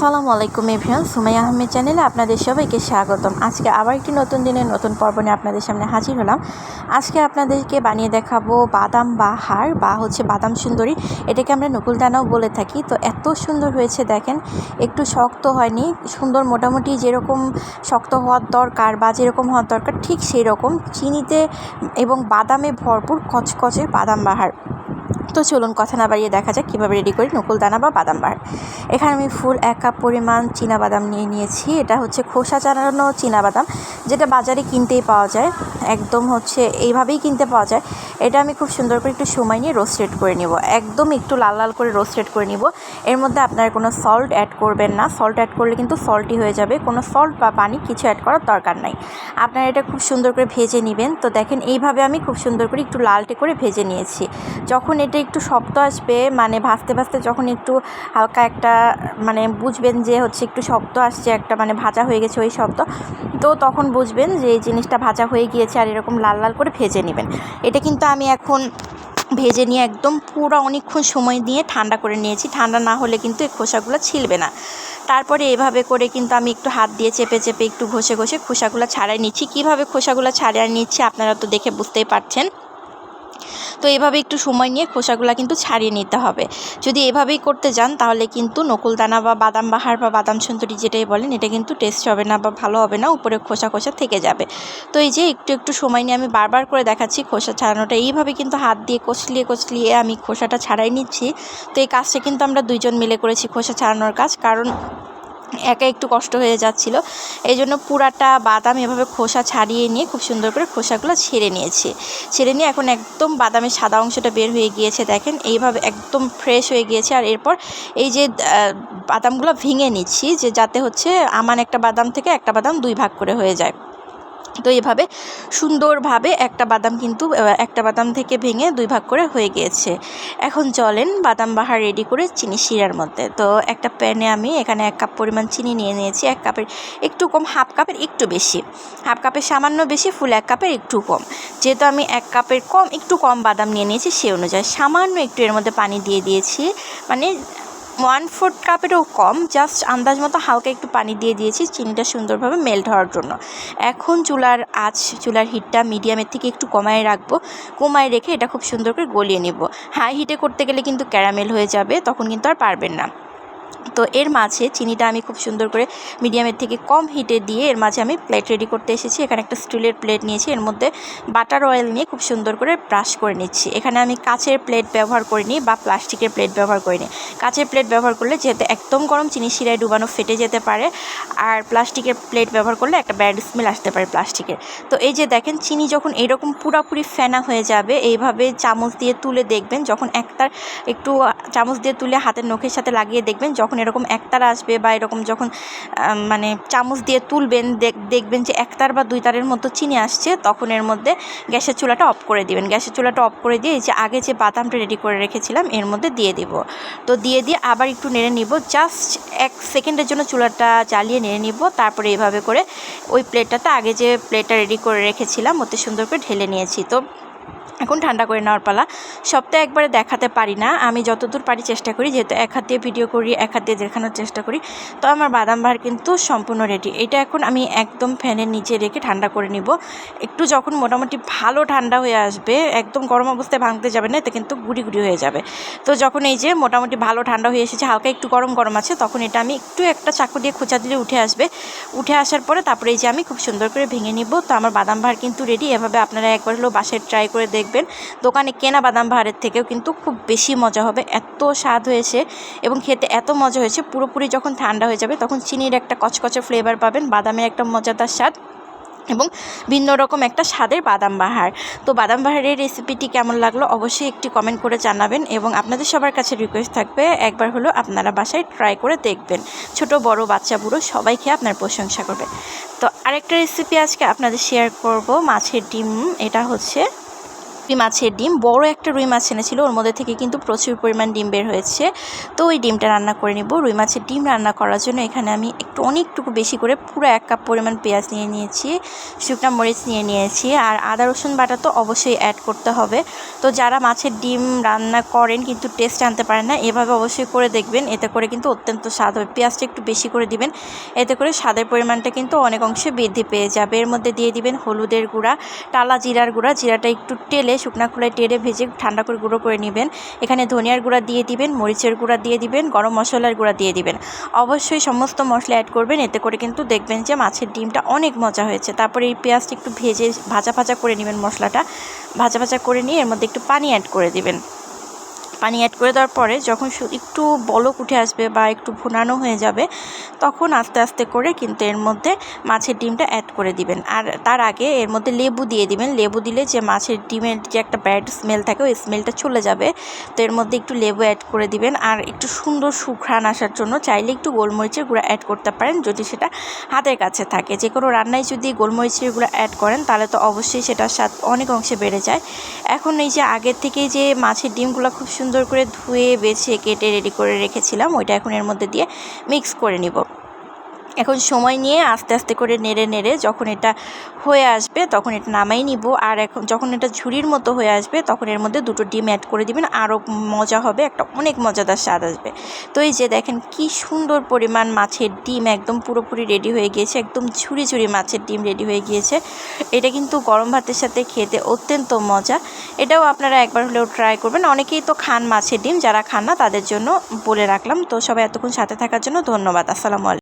আসসালামু আলাইকুম এভরিয়ান সুমাইয়া আহমেদ চ্যানেলে আপনাদের সবাইকে স্বাগতম। আজকে আবার একটি নতুন দিনের নতুন পর্ব নিয়ে আপনাদের সামনে হাজির হলাম। আজকে আপনাদেরকে বানিয়ে দেখাবো বাদাম বা হাড় বা হচ্ছে বাদাম সুন্দরী। এটাকে আমরা নকুলদানাও বলে থাকি। তো এত সুন্দর হয়েছে দেখেন, একটু শক্ত হয়নি। সুন্দর মোটামুটি যেরকম শক্ত হওয়ার দরকার বা যেরকম হওয়ার দরকার, ঠিক সেই রকম চিনিতে এবং বাদামে ভরপুর কচকচে বাদাম বাহার তো চলুন কথা না বাড়িয়ে দেখা যাক কীভাবে রেডি করি দানা বা বাদাম বার। এখানে আমি ফুল এক কাপ পরিমাণ বাদাম নিয়ে নিয়েছি। এটা হচ্ছে খোসা চালানো বাদাম, যেটা বাজারে কিনতেই পাওয়া যায়। একদম হচ্ছে এইভাবেই কিনতে পাওয়া যায়। এটা আমি খুব সুন্দর করে একটু সময় নিয়ে রোস্টেড করে নিব। একদম একটু লাল লাল করে রোস্টেড করে নিব। এর মধ্যে আপনারা কোনো সল্ট অ্যাড করবেন না। সল্ট অ্যাড করলে কিন্তু সল্টই হয়ে যাবে। কোনো সল্ট বা পানি কিছু অ্যাড করার দরকার নাই। আপনারা এটা খুব সুন্দর করে ভেজে নেবেন। তো দেখেন এইভাবে আমি খুব সুন্দর করে একটু লালটে করে ভেজে নিয়েছি। যখন এটা একটু শব্দ আসবে মানে ভাজতে ভাজতে যখন একটু হালকা একটা মানে বুঝবেন যে হচ্ছে একটু শব্দ আসছে, একটা মানে ভাজা হয়ে গেছে ওই শব্দ, তো তখন বুঝবেন যে এই জিনিসটা ভাজা হয়ে গিয়েছে আর এরকম লাল লাল করে ভেজে নেবেন। এটা কিন্তু আমি এখন ভেজে নিয়ে একদম পুরো অনেকক্ষণ সময় দিয়ে ঠান্ডা করে নিয়েছি। ঠান্ডা না হলে কিন্তু এই খোসাগুলো ছিলবে না। তারপরে এভাবে করে কিন্তু আমি একটু হাত দিয়ে চেপে চেপে একটু ঘষে ঘষে খোসাগুলো ছাড়াই নিচ্ছি। কীভাবে খোসাগুলো ছাড়িয়ে নিচ্ছি আপনারা তো দেখে বুঝতেই পারছেন। তো এভাবে একটু সময় নিয়ে খোসাগুলো কিন্তু ছাড়িয়ে নিতে হবে। যদি এভাবেই করতে যান, তাহলে কিন্তু নকুলদানা বা বাদাম বাহার বা বাদাম সুন্দরী যেটাই বলেন, এটা কিন্তু টেস্ট হবে না বা ভালো হবে না, উপরে খোসা খোসা থেকে যাবে। তো এই যে একটু একটু সময় নিয়ে আমি বারবার করে দেখাচ্ছি খোসা ছাড়ানোটা। এইভাবে কিন্তু হাত দিয়ে কচলিয়ে কচলিয়ে আমি খোসাটা ছাড়াই নিচ্ছি। তো এই কাজটা কিন্তু আমরা দুইজন মিলে করেছি খোসা ছাড়ানোর কাজ। কারণ একা একটু কষ্ট হয়ে যাচ্ছিল। এই জন্য পুরাটা বাদাম এভাবে খোসা ছাড়িয়ে নিয়ে খুব সুন্দর করে খোসাগুলো ছেড়ে নিয়েছি। ছেড়ে নিয়ে এখন একদম বাদামের সাদা অংশটা বের হয়ে গিয়েছে দেখেন, এইভাবে একদম ফ্রেশ হয়ে গিয়েছে। আর এরপর এই যে বাদামগুলো ভেঙে নিচ্ছি যে যাতে হচ্ছে আমার একটা বাদাম থেকে একটা বাদাম দুই ভাগ করে হয়ে যায়। তো এভাবে সুন্দরভাবে একটা বাদাম কিন্তু একটা বাদাম থেকে ভেঙে দুই ভাগ করে হয়ে গিয়েছে। এখন চলেন বাদাম বাহার রেডি করে চিনি শিরার মধ্যে। তো একটা প্যানে আমি এখানে এক কাপ পরিমাণ চিনি নিয়ে নিয়েছি, এক কাপের একটু কম হাফ কাপের একটু বেশি। হাফ কাপের সামান্য বেশি ফুল এক কাপের একটু কম। যেহেতু আমি এক কাপের কম, একটু কম বাদাম নিয়ে নিয়েছি, সে অনুযায়ী সামান্য একটু এর মধ্যে পানি দিয়ে দিয়েছি। মানে ওয়ান ফোর্থ কাপেরও কম জাস্ট আন্দাজ মতো হালকা একটু পানি দিয়ে দিয়েছি, চিনিটা সুন্দরভাবে মেল্ট হওয়ার জন্য। এখন চুলার আঁচ, চুলার হিটটা মিডিয়ামের থেকে একটু কমায় রাখব। কমায় রেখে এটা খুব সুন্দর করে গলিয়ে নেব। হাই হিটে করতে গেলে কিন্তু ক্যারামেল হয়ে যাবে, তখন কিন্তু আর পারবেন না। তো এর মাঝে চিনিটা আমি খুব সুন্দর করে মিডিয়ামের থেকে কম হিটে দিয়ে এর মাঝে আমি প্লেট রেডি করতে এসেছি। এখানে একটা স্টিলের প্লেট নিয়েছি। এর মধ্যে বাটার অয়েল নিয়ে খুব সুন্দর করে ব্রাশ করে নিচ্ছি। এখানে আমি কাচের প্লেট ব্যবহার করিনি বা প্লাস্টিকের প্লেট ব্যবহার করিনি। কাচের প্লেট ব্যবহার করলে যেহেতু একদম গরম চিনি শিরায় ডুবানো ফেটে যেতে পারে, আর প্লাস্টিকের প্লেট ব্যবহার করলে একটা ব্যাড স্মেল আসতে পারে প্লাস্টিকের। তো এই যে দেখেন, চিনি যখন এরকম পুরাপুরি ফেনা হয়ে যাবে, এইভাবে চামচ দিয়ে তুলে দেখবেন, যখন একটার একটু চামচ দিয়ে তুলে হাতের নখের সাথে লাগিয়ে দেখবেন, যখন এরকম একতার আসবে বা এরকম যখন মানে চামচ দিয়ে তুলবেন দেখবেন যে একতার বা দুই তারের মতো চিনি আসছে, তখন এর মধ্যে গ্যাসের চুলাটা অফ করে দিবেন। গ্যাসের চুলাটা অফ করে দিয়ে এই যে আগে যে বাদামটা রেডি করে রেখেছিলাম, এর মধ্যে দিয়ে দিব। তো দিয়ে দিয়ে আবার একটু নেড়ে নিব জাস্ট এক সেকেন্ডের জন্য চুলাটা জ্বালিয়ে নেড়ে নিব, তারপরে এভাবে করে ওই প্লেটটাতে আগে যে প্লেটটা রেডি করে রেখেছিলাম ওতে সুন্দর করে ঢেলে নিয়েছি। তো এখন ঠান্ডা করে নেওয়ার পালা। সপ্তাহে একবারে দেখাতে পারি না। আমি যতদূর পারি চেষ্টা করি, যেহেতু এক হাত দিয়ে ভিডিও করি, এক হাত দিয়ে দেখানোর চেষ্টা করি। তো আমার বাদাম বাহার কিন্তু সম্পূর্ণ রেডি এটা এখন আমি একদম ফ্যানের নিচে রেখে ঠান্ডা করে নিব। একটু যখন মোটামুটি ভালো ঠান্ডা হয়ে আসবে, একদম গরম অবস্থায় ভাঙতে যাবে না, এতে কিন্তু গুড়ি গুড়ি হয়ে যাবে। তো যখন এই যে মোটামুটি ভালো ঠান্ডা হয়ে এসেছে, হালকা একটু গরম গরম আছে, তখন এটা আমি একটু একটা চাকু দিয়ে খোঁচা দিলে উঠে আসবে। উঠে আসার পরে তারপরে এই যে আমি খুব সুন্দর করে ভেঙে নিব। তো আমার বাদাম বাহার কিন্তু রেডি এভাবে আপনারা একবার হলেও বাসায় ট্রাই করে দেখ দেখবেন দোকানে কেনা বাদাম ভাড়ের থেকেও কিন্তু খুব বেশি মজা হবে। এত স্বাদ হয়েছে এবং খেতে এত মজা হয়েছে, পুরোপুরি যখন ঠান্ডা হয়ে যাবে তখন চিনির একটা কচকচে ফ্লেভার পাবেন, বাদামের একটা মজাদার স্বাদ এবং ভিন্ন রকম একটা স্বাদের বাদাম বাহার। তো বাদাম বাহারের রেসিপিটি কেমন লাগল অবশ্যই একটি কমেন্ট করে জানাবেন এবং আপনাদের সবার কাছে রিকোয়েস্ট থাকবে, একবার হলো আপনারা বাসায় ট্রাই করে দেখবেন। ছোট, বড়, বাচ্চা, বুড়ো সবাই খেয়ে আপনার প্রশংসা করবে। তো আরেকটা রেসিপি আজকে আপনাদের শেয়ার করব, মাছের ডিম, এটা হচ্ছে রুই মাছের ডিম, বড় একটা রুই মাছ এনেছিল, ওর মধ্যে থেকে কিন্তু প্রচুর পরিমাণ ডিম বের হয়েছে। তো ওই ডিমটা রান্না করে নিব। রুই মাছের ডিম রান্না করার জন্য এখানে আমি একটু, অনেকটুকু বেশি করে পুরো এক কাপ পরিমাণ পেঁয়াজ নিয়ে নিয়েছি, শুকনো মরিচ নিয়ে নিয়েছি, আর আদা, রসুন বাটা তো অবশ্যই অ্যাড করতে হবে। তো যারা মাছের ডিম রান্না করেন কিন্তু টেস্ট আনতে পারেন না, এভাবে অবশ্যই করে দেখবেন। এতে করে কিন্তু অত্যন্ত স্বাদ হবে। পেঁয়াজটা একটু বেশি করে দিবেন, এতে করে স্বাদের পরিমাণটা কিন্তু অনেক অংশে বৃদ্ধি পেয়ে যাবে। এর মধ্যে দিয়ে দিবেন হলুদের গুঁড়া, টালা জিরার গুঁড়া, জিরাটা একটু টেলে শুকনা খোলায় টেরে ভেজে ঠান্ডা করে গুঁড়ো করে নেবেন। এখানে ধনিয়ার গুঁড়া দিয়ে দিবেন, মরিচের গুঁড়া দিয়ে দিবেন, গরম মশলার গুঁড়া দিয়ে দিবেন। অবশ্যই সমস্ত মশলা অ্যাড করবেন, এতে করে কিন্তু দেখবেন যে মাছের ডিমটা অনেক মজা হয়েছে। তারপরে এই পেঁয়াজটা একটু ভেজে ভাজা ভাজা করে নেবেন মশলাটা। ভাজা ভাজা করে নিয়ে এর মধ্যে একটু পানি অ্যাড করে দিবেন। পানি অ্যাড করে দেওয়ার পরে যখন একটু বলক উঠে আসবে বা একটু ভুনানো হয়ে যাবে, তখন আস্তে আস্তে করে কিন্তু এর মধ্যে মাছের ডিমটা অ্যাড করে দিবেন। আর তার আগে এর মধ্যে লেবু দিয়ে দিবেন। লেবু দিলে যে মাছের ডিমের যে একটা ব্যাড স্মেল থাকে, ওই স্মেলটা চলে যাবে। তো এর মধ্যে একটু লেবু অ্যাড করে দিবেন। আর একটু সুন্দর সুঘ্রাণ আসার জন্য চাইলে একটু গোলমরিচের গুঁড়া অ্যাড করতে পারেন, যদি সেটা হাতের কাছে থাকে। যে কোনো রান্নায় যদি গোলমরিচের গুঁড়া অ্যাড করেন, তাহলে তো অবশ্যই সেটার স্বাদ অনেক অংশে বেড়ে যায়। এখন এই যে আগের থেকেই যে মাছের ডিমগুলো খুব সুন্দর সুন্দর করে ধুয়ে, বেছে, কেটে রেডি করে রেখেছিলাম। ওইটা এখন এর মধ্যে দিয়ে মিক্স করে নিব। এখন সময় নিয়ে আস্তে আস্তে করে নেড়ে নেড়ে যখন এটা হয়ে আসবে তখন এটা নামাই নিব। আর এখন যখন এটা ঝুড়ির মতো হয়ে আসবে তখন এর মধ্যে দুটো ডিম অ্যাড করে দিবেন। আরও মজা হবে, একটা অনেক মজাদার স্বাদ আসবে। তো এই যে দেখেন কি সুন্দর পরিমাণ মাছের ডিম একদম পুরোপুরি রেডি হয়ে গিয়েছে, একদম ঝুড়ি ঝুড়ি মাছের ডিম রেডি হয়ে গিয়েছে। এটা কিন্তু গরম ভাতের সাথে খেতে অত্যন্ত মজা। এটাও আপনারা একবার হলেও ট্রাই করবেন। অনেকেই তো খান মাছের ডিম, যারা খান না তাদের জন্য বলে রাখলাম। তো সবাই এতক্ষণ সাথে থাকার জন্য ধন্যবাদ। আসসালামু আলাইকুম।